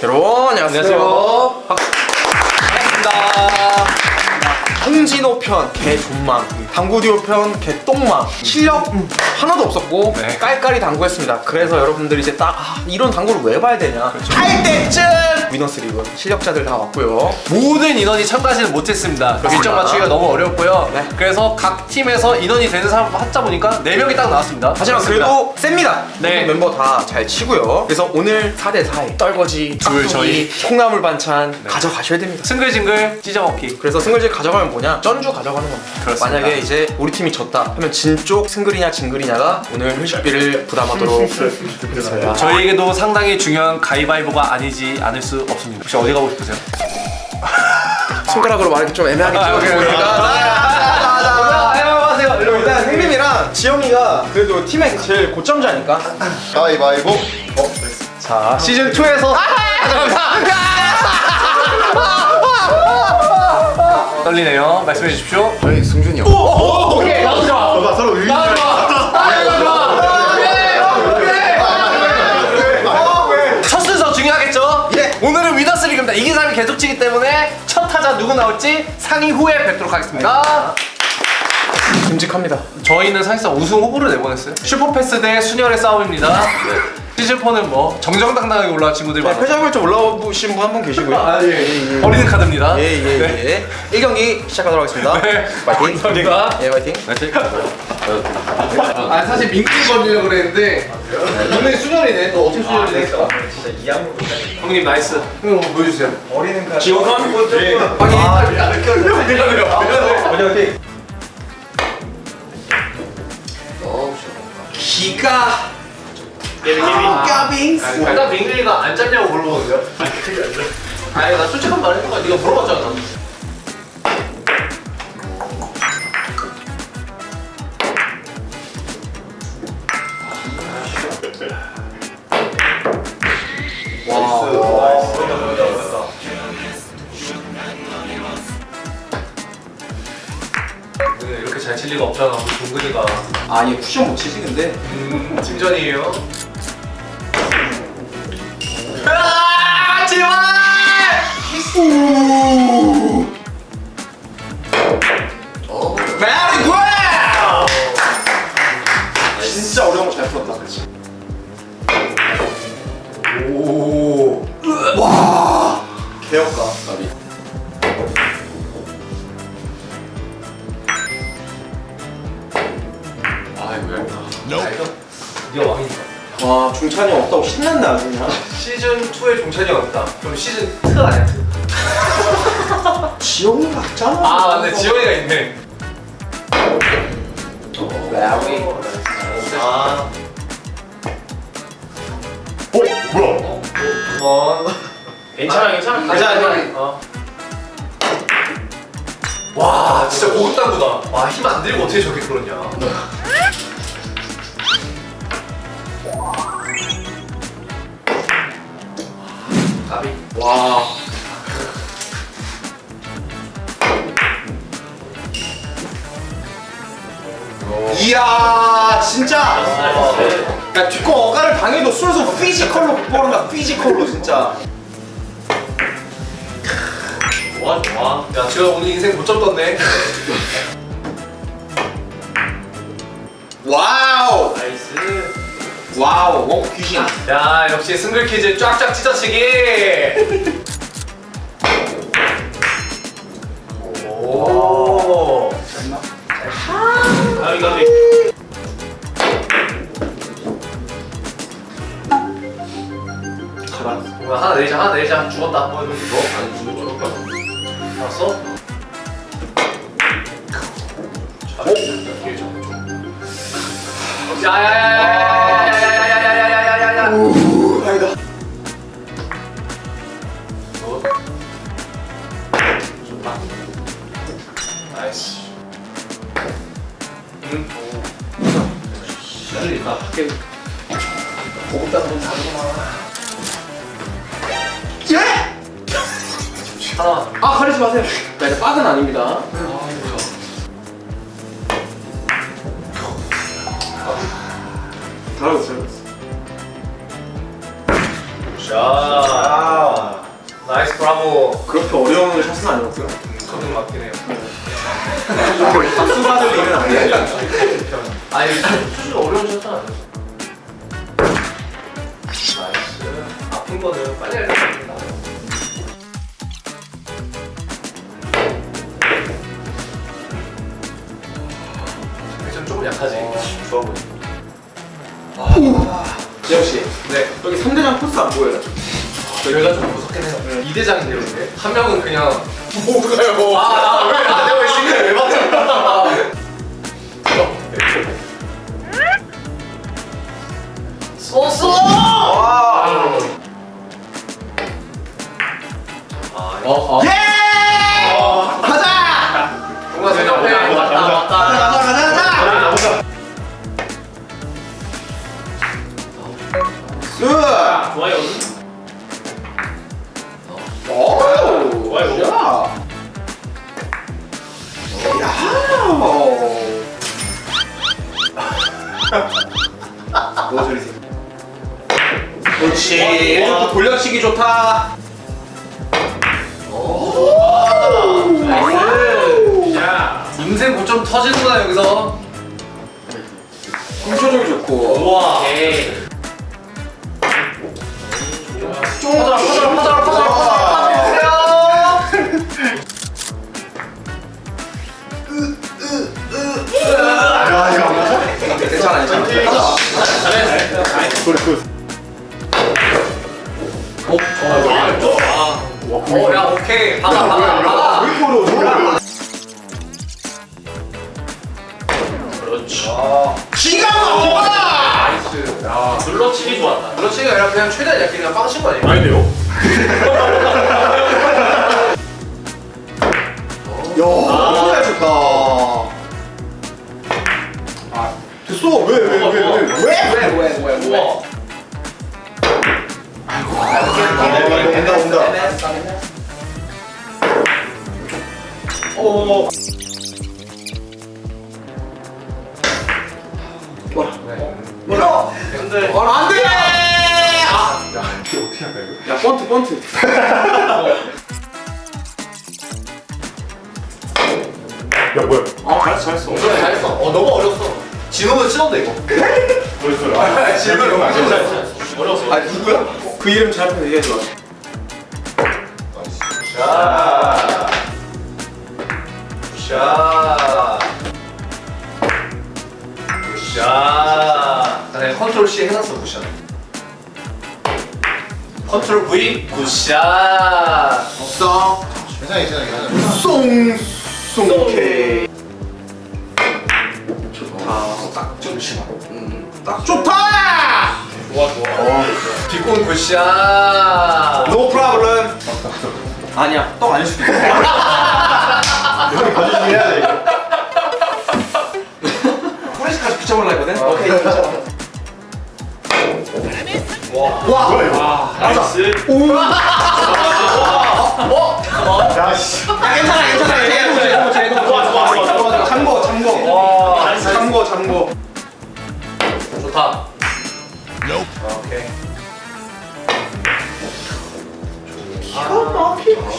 여러분 안녕하세요. 안녕하세요. 홍진호 편 개존망, 당구디오 편 개똥망. 실력 하나도 없었고 네. 깔깔이 당구했습니다. 그래서 여러분들이 이제 딱 아, 이런 당구를 왜 봐야 되냐 할 때쯤 위너스 리그 실력자들 다 왔고요. 모든 인원이 참가하지는 못했습니다. 일정 맞추기가 너무 어려웠고요. 네. 그래서 각 팀에서 인원이 되는 사람 찾자 보니까 4명이 딱 나왔습니다. 하지만 그래도 셉니다. 네. 모든 멤버 다 잘 치고요. 그래서 오늘 4대 4에 떨거지, 둘, 깍두기, 저희. 콩나물 반찬 가져가셔야 됩니다. 싱글싱글 찢어먹기. 그래서 승글질 가져가면 뭐냐? 전주 가져가는 겁니다. 그렇습니다. 만약에 이제 우리 팀이 졌다 하면 진쪽 승글이냐 진글이냐가 오늘 회식비를 부담하도록 하겠습니다. 저희에게도 상당히 중요한 가위바위보가 아니지 않을 수 없습니다. 혹시 어디 가고 싶으세요? 손가락으로 말하기 좀 애매하게 아, 오케이, 오케이. 찍어보니까. 일단 지영이가 그래도 팀의 제일 고점자니까 가위바위보 자, 시즌 2에서 떨리네요. 말씀해 주십시오. 저희 승준이 형 오케이, 나도 좋아. 봐봐 서로 의미 나도 좋아. 첫 순서 중요하겠죠? 예. 오늘은 위너스 리그입니다. 이긴 사람이 계속 치기 때문에 첫 타자 누구 나올지 상의 후에 뵙도록 하겠습니다. 듬직합니다 저희는 사실상 우승 후보를 내보냈어요. 슈퍼패스 대 순열의 싸움입니다. 시즌 4는 뭐 정정당당하게 올라온 친구들이 네, 많아요. 패자부를 좀 올라오신 분 한 분 계시고요 예. 버리는 카드입니다. 예예예 네. 1경기 시작하도록 하겠습니다 네. 파이팅 감사합니다. 예 파이팅 아 사실 민규 건지려고 그랬는데 오늘 수련이네 너 어떻게 수련이 됐어? 형님 나이스. 형 보여주세요. 지원한 확인 파이팅 기가 까빙 일단 민규이가 안 짰냐고 물어보는데요? 아니 나 솔직한 말 해봐. 네가 물어봤잖아. 근데 이렇게 잘 칠 리가 없잖아. 우리 동근이가. 아얘 쿠션 못 치지 근데 음, 팀전이에요. 메리 굿 진짜 어려운 거 잘 풀었다 그치? 오 와. 개혁가 나비 네가 왕이니까. 와 종찬이 형 없다고 신난다 아주 그냥. 시즌 2에 종찬이 없다. 그럼 시즌 2가 아니야? 2. 지영이가 있잖아 아 맞네 지원이가 있네. 메리 아. 어? 뭐야? 어. 괜찮아 괜찮아. 괜찮아, 어. 와 진짜 고급 당구다. 와 힘 안 들고 어떻게 저렇게 그러냐. 가비. 와 이야 진짜 야 뒷공 어가를 당해도 순수 피지컬로 뽑아온다 피지컬로 진짜 좋아 좋아. 야 지금 오늘 인생 고점 떴네. 와우 나이스. 와우 어 귀신 야 역시 승글 퀴즈 쫙쫙 찢어치기. 오. 아 이거 뭐야 하나 내리자 하나 내리자 죽었다 뭐 이러면서 너? 아니 죽을 죽을 거야 알았어? 오? 야야야야 잘했어 자. 뭐 그렇게 어려운 샷은 아니었고요. 저는 맞긴 해요. 박수 받을 일은 아니에요. 아니 수준 어려운 샷은 아니었어. 나이스. 아픈 거는 빨리. 좀 조금 약하지. 좋아 보이. 역시 네. 여기 3대장 코스 안 보여요? 저희가 좀 무섭긴 해요. 이 대장인데요, 근데 한 명은 그냥 뭐가요? 아왜안 되고 있으니까 왜 맞죠? 쏘쏘! 와. 어, 어. 예! 가자! 뭔가 내 앞에 왔다 가자 왔다. 가자 가자 스! 좋아요. 뭐 돌려치기 좋다. 야. 인생 고점 터지는구나 여기서. 공초적이 좋고. 우와. 왜, 왜, 왜, 왜? 왜? 왜, 왜, 왜, 우와. 온다, 온다. 어. 뭐라? 뭐라? 근데 어, 안 돼! 아. 이게 어떻게 할까 이거? 야, 번트, 번트. 야 뭐야? 아, 잘했어, 잘했어. 잘했어. 어 너무 어렸어. 진호는 치던데 이거. 뭐였어요? 아, 진호 이거 안 어려웠어. 아, 누구야? 그 이름 잘 얘기해 줘. 자. 자. 굿샷. 네, 컨트롤 C 해놨어 굿샷. 컨트롤 V 굿샷. 없어. 괜찮아 괜찮아 괜찮아. 송, 송케. 좋다. 딱 좋지. 음, 딱 좋다! 좋아 좋아. 뒷공 굿샷. No problem. 아니야, 떡 아닐 수도 있어. 여기 봐주시면 해야 돼 이거. 후레쉬까지 붙여볼라 했거든? 오케이, 붙여. 와, 뭐야 이거? 아, 나이스. 야씨. 아, 괜찮아, 괜찮아. 얘도 돼, 얘도 돼, 얘도 돼. 좋 잠궈, 잠궈. 좋다. 오케이.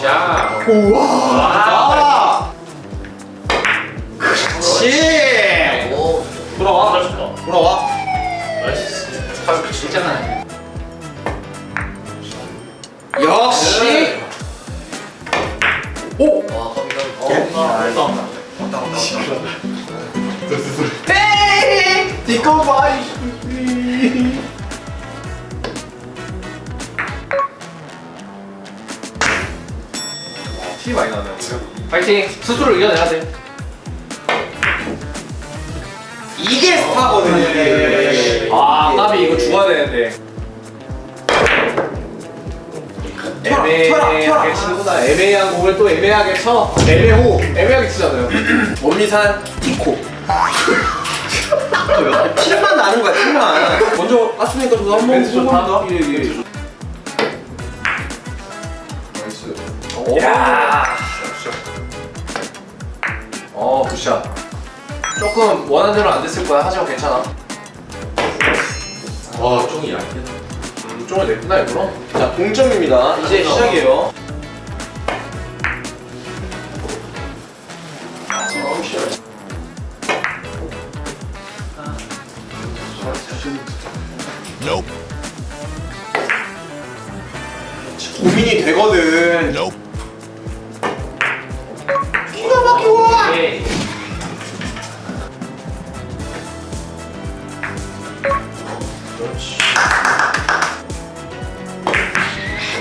샷. 우와. 이게 스타거든요. 이게. 아, 까비 이거 죽어야 되는데. 튀어라, 애매하게 튀어라. 치구나. 애매한 공을 또 애매하게 쳐. 애매호. 애매하게 치잖아요. 원미산 티코. 필만 나는 거야, 필만. 먼저 깠으니까 저도 한번 멘트 좋다. 예, 예. 나이스. 야. 어, 굿샷. 조금 원하는 대로 안 됐을 거야. 하지만 괜찮아. 와 종이 얇게 음, 쪽을 냈구나 일부러. 자 동점입니다. 이제 시작이에요. 고민이 되거든. Nope.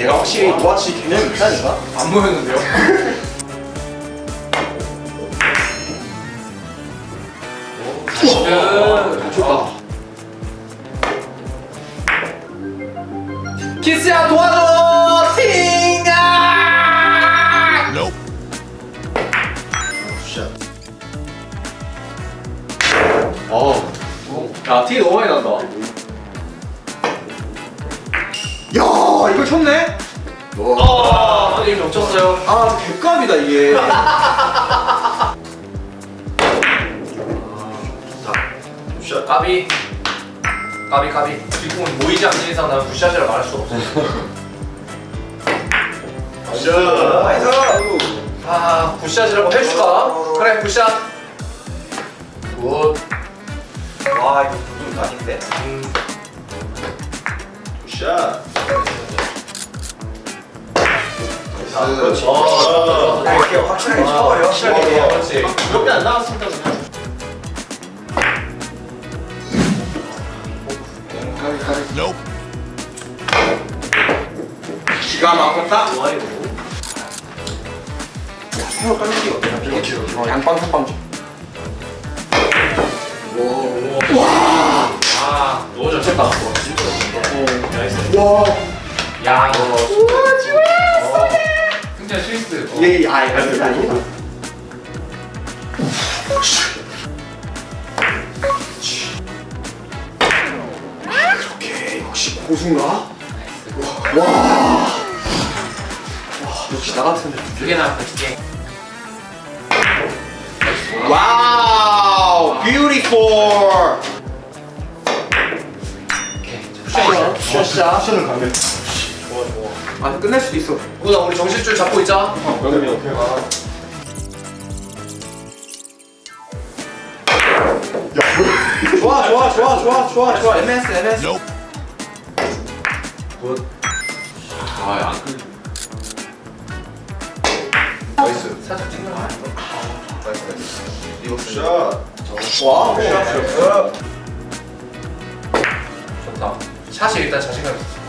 얘가 확실히 노아치 개념이 있다니까? 안 보였는데요? 그 좋다. 키스야 도와줘! 팅아! 어. 야, 티 너무 많이 난다. 쳤네? 아, 선생님 멈췄어요. 아 개값이다 이게. 까비. 까비, 까비. 뒷공은 모이지 않는 이상 나는 굿샷이라 말할 수 없어. 나이스. 아, 굿샷이라고 해줄까? 그래, 굿샷. 굿. 와 이거 좀 아닌데? 샷. 아, 그렇지. 어. 어, 이렇게 확실하게 쳐버려. 확실하게. 그렇지. 그렇게 안 나왔습니다. 기가 막혔다. 새우 던지기 어때? 어, 양빵 삼빵 좀. 아, 너무 잘 쳤다. 와. 야. 좋았어. 승자 실수. 어. 예, 아, 이거 아니다. 이렇게 역시 고수인가? 와. 와, 역시 나 같은. 두 개나 볼게. 와우, 뷰티풀. 굿샷이야. 샷샷. 쿠션을 가면. 아, 끝낼 수도 있어. 구나 우리 정신줄 잡고 있자. 여름이 어떻게 가? 좋아, 좋아, 좋아, 좋아, 좋아, 좋아. MS, MS. 아, 안 끌. 나이스. 살짝 찍는 거 아니야? 나이스, 나이스. 이거 샷. 와, 좋다. 샷이 일단 자신감 있어.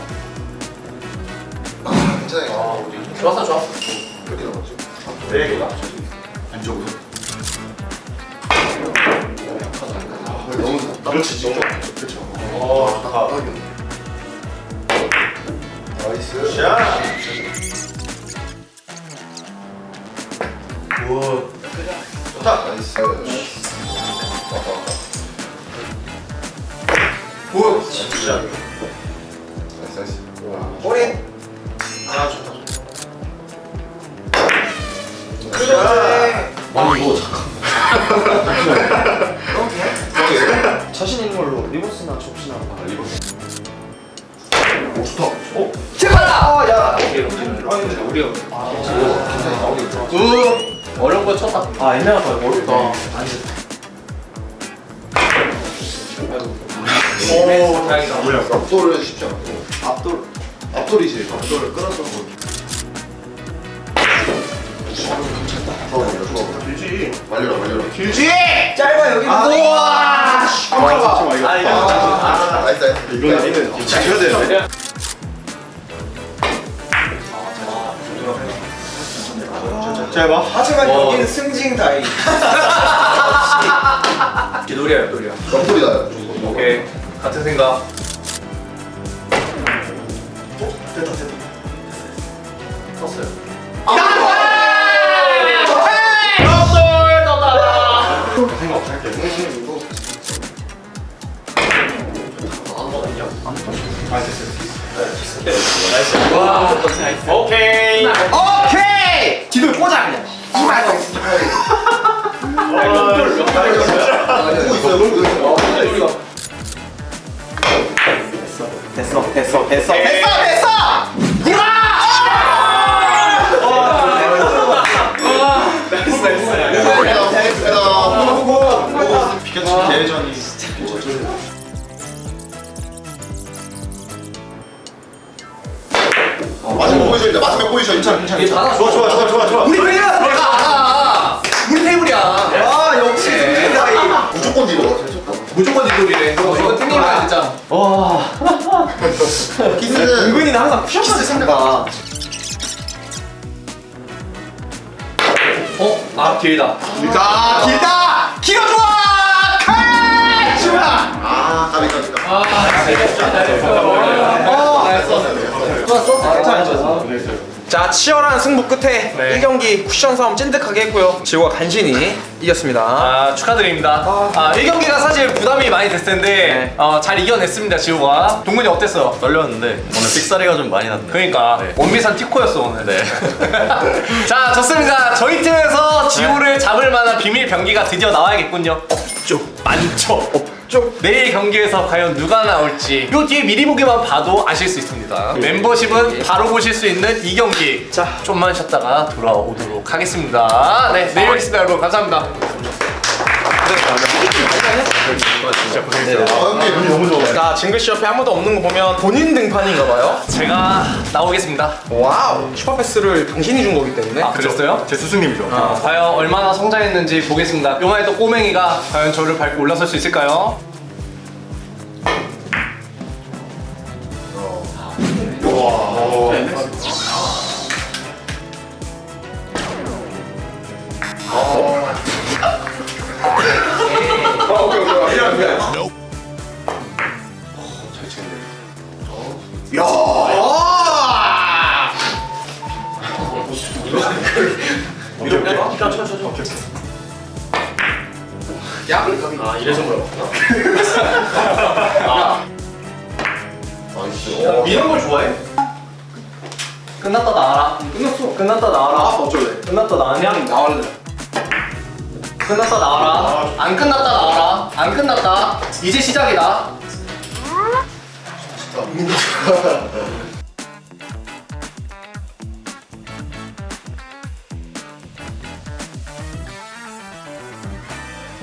아, 괜찮아요. 좋았어, 좋았어. 끝이 남았죠. 네 개가. 안쪽으로. 너무 좋다. 그렇지, 진짜. 그렇죠. 어, 좋다. 나이스. 샷. 굿. 좋다. 나이스. 있다. 굿. 어려운 거 쳤다. 아, 옛날에 더 어렵다. 오, 다행이다. 앞돌은 쉽지 않고. 앞돌. 앞돌이지. 앞돌을 끌어서. 길지. 말려라, 말려라. 길지! 짧아, 여기. 우와! 씨. 아, 이거. 아, 나이스, 나이스. 이거는 아니면 지켜야 돼. 잘 봐. 하지만 와. 여기는 승진 다이. 노리야, 노리야. 옆돌이다. 오케이. 같은 생각. 됐다, 됐다. 쳤어요. 생각 없이 할게. 승진 이거. 와. 오케이. 오케이! 뒤돌 꽂아, 그냥. 됐어, 됐어, 됐어, 됐어! 괜찮아, 괜찮아. 받아 좋아, 좋아, 좋아, 좋아, 좋아. 우리 테이블! 내가 알아. 우리 테이블이야. 아 역시 팀이다이 무조건 뒤로. 무조건 이돌이래. 이거 팀님이야 진짜. 키스는 은근히는 항상 푸셔츠 생각 어? 아 길다 자 길다! 길어 좋아! 칼! 지훈아! 아, 까비, 까비, 까비. 자 치열한 승부 끝에 네. 1경기 쿠션 싸움 찐득하게 했고요 지호가 간신히 이겼습니다 아 축하드립니다. 아 1경기가 사실 부담이 많이 됐을 텐데 어, 잘 이겨냈습니다 지호가. 동근이 어땠어? 떨렸는데 오늘 삑사리가 좀 많이 났네. 그러니까 네. 원미산 티코였어 오늘. 네. 자 좋습니다. 저희 팀에서 지호를 잡을 만한 비밀 병기가 드디어 나와야겠군요. 없죠. 많죠. 없 죠. 내일 경기에서 과연 누가 나올지 요 뒤에 미리 보기만 봐도 아실 수 있습니다. 멤버십은 바로 보실 수 있는 이 경기. 자. 좀만 쉬었다가 돌아오도록 하겠습니다. 네 내일 뵙겠습니다 여러분 감사합니다. 아, 형님, 눈이 너무 좋아요. 자 징글씨 옆에 아무도 없는 거 보면 본인 등판인가 봐요 제가 나오겠습니다. 와우 슈퍼패스를 당신이 준 거기 때문에 아 그랬어요? 제 스승님이죠. 어, 과연 얼마나 성장했는지 보겠습니다. 요만해 또 꼬맹이가 과연 저를 밟고 올라설 수 있을까요? 아 이래서 물어 미는 걸 좋아해? 끝났다 나와라. 끝났어 끝났다 나와라. 어쩔래 끝났다 나왔냐? 그냥 나갈래 끝났다 나와라. 안 끝났다 나와라. 안 끝났다. 이제 시작이다.